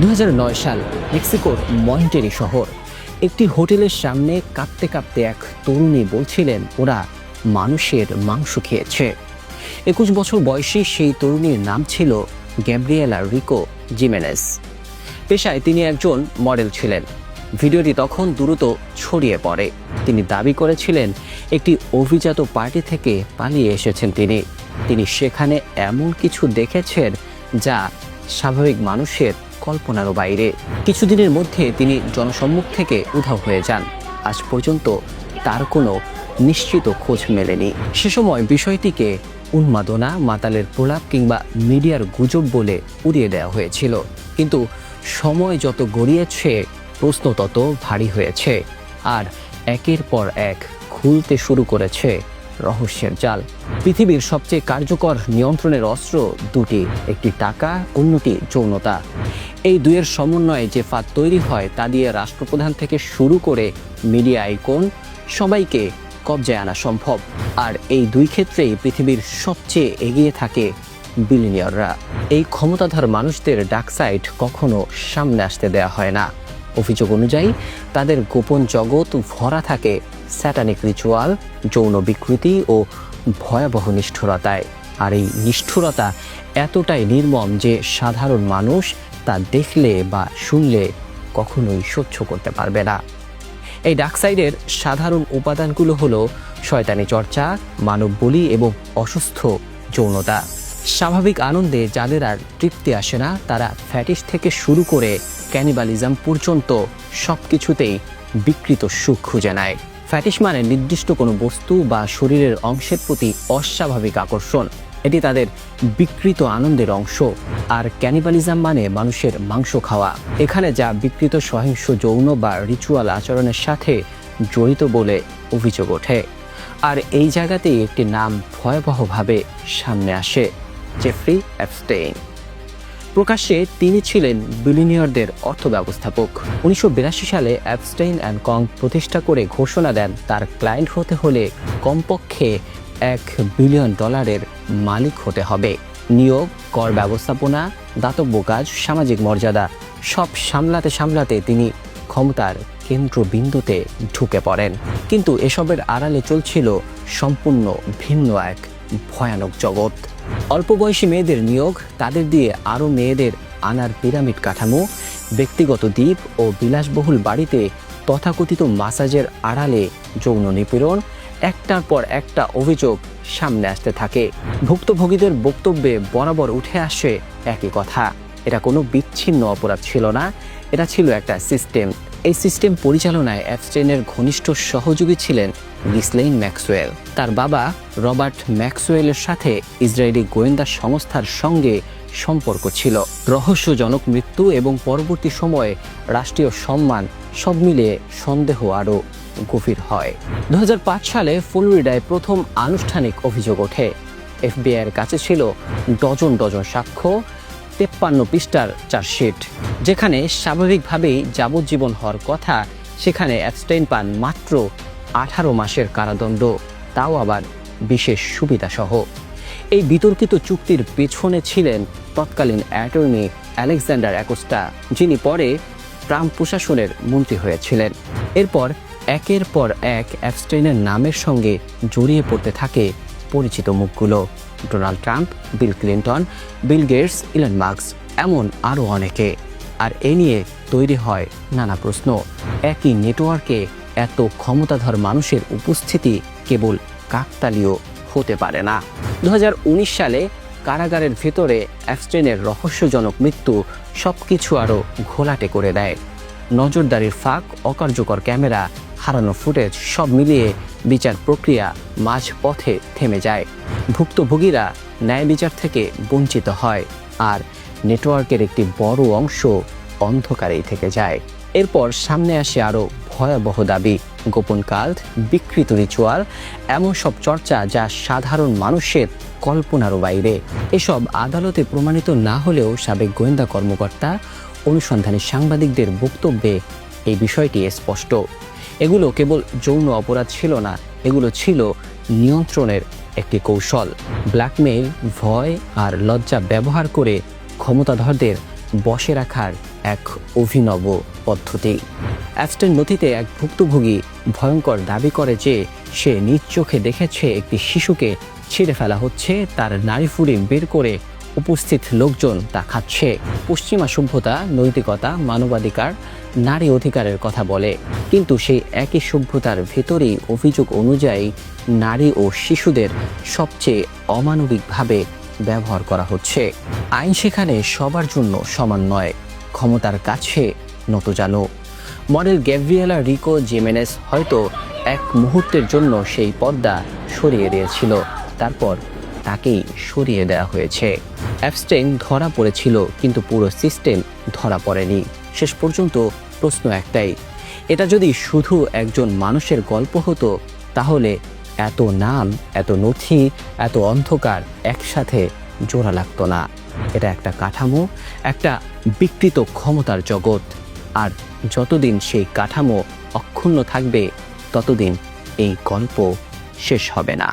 দু হাজার নয় সাল মেক্সিকোর মন্টেরি শহর। একটি হোটেলের সামনে কাঁপতে কাঁপতে এক তরুণী বলছিলেন, ওরা মানুষের মাংস খেয়েছে। একুশ বছর বয়সী সেই তরুণীর নাম ছিল গ্যাব্রিয়েলা রিকো জিমেনেস। পেশায় তিনি একজন মডেল ছিলেন। ভিডিওটি তখন দ্রুত ছড়িয়ে পড়ে। তিনি দাবি করেছিলেন, একটি অভিজাত পার্টি থেকে পালিয়ে এসেছেন তিনি। তিনি সেখানে এমন কিছু দেখেছেন যা স্বাভাবিক মানুষের কল্পনারও বাইরে। কিছুদিনের মধ্যে তিনি জনসম্মুখ থেকে উধাও হয়ে যান। আজ পর্যন্ত তার কোনো নিশ্চিত খোঁজ মেলেনি। সে সময় বিষয়টিকে উন্মাদনা, মাতালের প্রলাপ কিংবা মিডিয়ার গুজব বলে উড়িয়ে দেওয়া হয়েছিল। কিন্তু সময় যত গড়িয়েছে, প্রশ্ন তত ভারী হয়েছে। আর একের পর এক খুলতে শুরু করেছে রহস্যের জাল। পৃথিবীর সবচেয়ে কার্যকর নিয়ন্ত্রণের অস্ত্র দুটি, একটি টাকা, অন্যটি যৌনতা। এই দুয়ের সমন্বয়ে যে ফাঁদ তৈরি হয় তা দিয়ে রাষ্ট্রপ্রধান থেকে শুরু করে মিডিয়া আইকন সবাইকে কবজায় আনা সম্ভব। আর এই দুই ক্ষেত্রেই পৃথিবীর সবচেয়ে এগিয়ে থাকে বিলিনিয়ররা এই ক্ষমতাধর মানুষদের ডাকসাইট কখনো সামনে আসতে দেয়া হয় না। অভিযোগ অনুযায়ী, তাদের গোপন জগৎ ভরা থাকে স্যাটানিক রিচুয়াল, যৌন বিকৃতি ও ভয়াবহ নিষ্ঠুরতায়। আর এই নিষ্ঠুরতা এতটাই নির্মম যে সাধারণ মানুষ তা দেখলে বা শুনলে কখনোই সহ্য করতে পারবে না। এই ডাকসাইডের সাধারণ উপাদানগুলো হলো শয়তানি চর্চা, মানব বলি এবং অসুস্থ যৌনতা। স্বাভাবিক আনন্দে যাদের আর তৃপ্তি আসে না, তারা ফ্যাটিস থেকে শুরু করে ক্যানিবালিজম পর্যন্ত সব কিছুতেই বিকৃত সুখ খুঁজে নেয়। ফ্যাটিস মানে নির্দিষ্ট কোনো বস্তু বা শরীরের অংশের প্রতি অস্বাভাবিক আকর্ষণ। এটি তাদের বিকৃত আনন্দের অংশ। আর ক্যানিবালিজম মানে মানুষের মাংস খাওয়া। এখানে যা বিকৃত সহিংস যৌন বা রিচুয়াল আচরণের সাথে জড়িত বলে অভিযোগ ওঠে। আর এই জায়গাতেই একটি নাম ভয়াবহভাবে সামনে আসে জেফ্রি অ্যাপস্টেইন প্রকাশ্যে তিনি ছিলেন বিলিনিয়রদের অর্থ ব্যবস্থাপক উনিশশো বিরাশি সালে অ্যাপস্টেইন অ্যান্ড কং প্রতিষ্ঠা করে ঘোষণা দেন, তার ক্লায়েন্ট হতে হলে কমপক্ষে এক বিলিয়ন ডলারের মালিক হতে হবে। নিয়োগ, কর ব্যবস্থাপনা, দাতব্য কাজ, সামাজিক মর্যাদা, সব সামলাতে সামলাতে তিনি ক্ষমতার কেন্দ্রবিন্দুতে ঢুকে পড়েন। কিন্তু এসবের আড়ালে চলছিল সম্পূর্ণ ভিন্ন এক ভয়ানক জগৎ। অল্প বয়সী মেয়েদের নিয়োগ, তাদের দিয়ে আরও মেয়েদের আনার পিরামিড কাঠামো, ব্যক্তিগত দ্বীপ ও বিলাসবহুল বাড়িতে তথাকথিত মাসাজের আড়ালে যৌন নিপীড়ন একটার পর একটা অভিযোগ সামনে আসতে থাকে। ভুক্তভোগীদের বক্তব্যে বরাবর উঠে আসে একই কথা। এটা কোনো বিচ্ছিন্ন অপরাধ ছিল না, এটা ছিল একটা সিস্টেম। এই সিস্টেম পরিচালনায় অ্যাপস্টেনের ঘনিষ্ঠ সহযোগী ছিলেন গিসলেইন ম্যাক্সওয়েল তার বাবা রবার্ট ম্যাক্সওয়েলের সাথে ইসরায়েলি গোয়েন্দা সংস্থার সঙ্গে সম্পর্ক ছিল। রহস্যজনক মৃত্যু এবং পরবর্তী সময়ে রাষ্ট্রীয় সম্মান সব মিলিয়ে সন্দেহ আরও। গভীর হয়। দু হাজার পাঁচ সালে ফ্লোরিডায় প্রথম আনুষ্ঠানিক অভিযোগ ওঠে। এফবিআইয়ের কাছে ছিল ডজন ডজন সাক্ষ্য, তেপ্পান্ন পৃষ্ঠার চার্জশিট, যেখানে স্বাভাবিকভাবেই যাবজ্জীবন হওয়ার কথা সেখানে অ্যাবস্টেইন পান মাত্র আঠারো মাসের কারাদণ্ড, তাও আবার বিশেষ সুবিধাসহ। এই বিতর্কিত চুক্তির পেছনে ছিলেন তৎকালীন অ্যাটর্নি আলেকজান্ডার অ্যাকোস্টা, যিনি পরে ট্রাম্প প্রশাসনের মন্ত্রী হয়েছিলেন। এরপর একের পর এক অ্যাবস্টেইনের নামের সঙ্গে জড়িয়ে পড়তে থাকে পরিচিত মুখগুলো। Donald Trump, Bill Clinton, Bill Gates, Elon Musk এমন আরও অনেকে। আর এ নিয়ে তৈরি হয় নানা প্রশ্ন। একই নেটওয়ার্কে এত ক্ষমতাধর মানুষের উপস্থিতি কেবল কাকতালীয় হতে পারে না। দু হাজার উনিশ সালে কারাগারের ভেতরে অ্যাবস্টেনের রহস্যজনক মৃত্যু সব কিছু আরও ঘোলাটে করে দেয়। নজরদারির ফাঁক, অকার্যকর ক্যামেরা হারানো ফুটেজ সব মিলিয়ে বিচার প্রক্রিয়া মাঝ পথে থেমে যায়। ভুক্তভোগীরা ন্যায় বিচার থেকে বঞ্চিত হয় আর নেটওয়ার্কের একটি বড় অংশ অন্ধকারেই থেকে যায়। এরপর সামনে আসে আরও ভয়াবহ দাবি, গোপন কাল্ট বিকৃত রিচুয়াল, এমন সব চর্চা যা সাধারণ মানুষের কল্পনারও বাইরে। এসব আদালতে প্রমাণিত না হলেও সাবেক গোয়েন্দা কর্মকর্তা, অনুসন্ধানী সাংবাদিকদের বক্তব্যে এই বিষয়টি স্পষ্ট। এগুলো কেবল যৌন অপরাধ ছিল না, এগুলো ছিল নিয়ন্ত্রণের একটি কৌশল। ব্ল্যাকমেইল, ভয় আর লজ্জা ব্যবহার করে ক্ষমতাধরদের বসে রাখার এক অভিনব পদ্ধতি। অ্যাপস্টেন নথিতে এক ভুক্তভোগী ভয়ঙ্কর দাবি করে যে সে নিজ চোখে দেখেছে একটি শিশুকে ছিঁড়ে ফেলা হচ্ছে, তার নারী ফুড়ি বের করে উপস্থিত লোকজন তা খাচ্ছে। পশ্চিমা সভ্যতা, নৈতিকতা, মানবাধিকার, নারী অধিকারের কথা বলে। কিন্তু সেই একই সভ্যতার ভেতরেই অভিযোগ অনুযায়ী নারী ও শিশুদের সবচেয়ে অমানবিকভাবে ব্যবহার করা হচ্ছে। আইন সেখানে সবার জন্য সমান নয়, ক্ষমতার কাছে নতজানো। মডেল গ্যাব্রিয়েলা রিকো জেমেনেস হয়তো এক মুহূর্তের জন্য সেই পর্দা সরিয়ে দিয়েছিল। তারপর তাকেই সরিয়ে দেওয়া হয়েছে। অ্যাবস্টেইন ধরা পড়েছিল, কিন্তু পুরো সিস্টেম ধরা পড়েনি। শেষ পর্যন্ত প্রশ্ন একটাই, এটা যদি শুধু একজন মানুষের গল্প হতো, তাহলে এত নাম, এত নথি, এত অন্ধকার একসাথে জোড়া লাগতো না। এটা একটা কাঠামো, একটা বিকৃত ক্ষমতার জগৎ। আর যতদিন সেই কাঠামো অক্ষুণ্ণ থাকবে, ততদিন এই গল্প শেষ হবে না।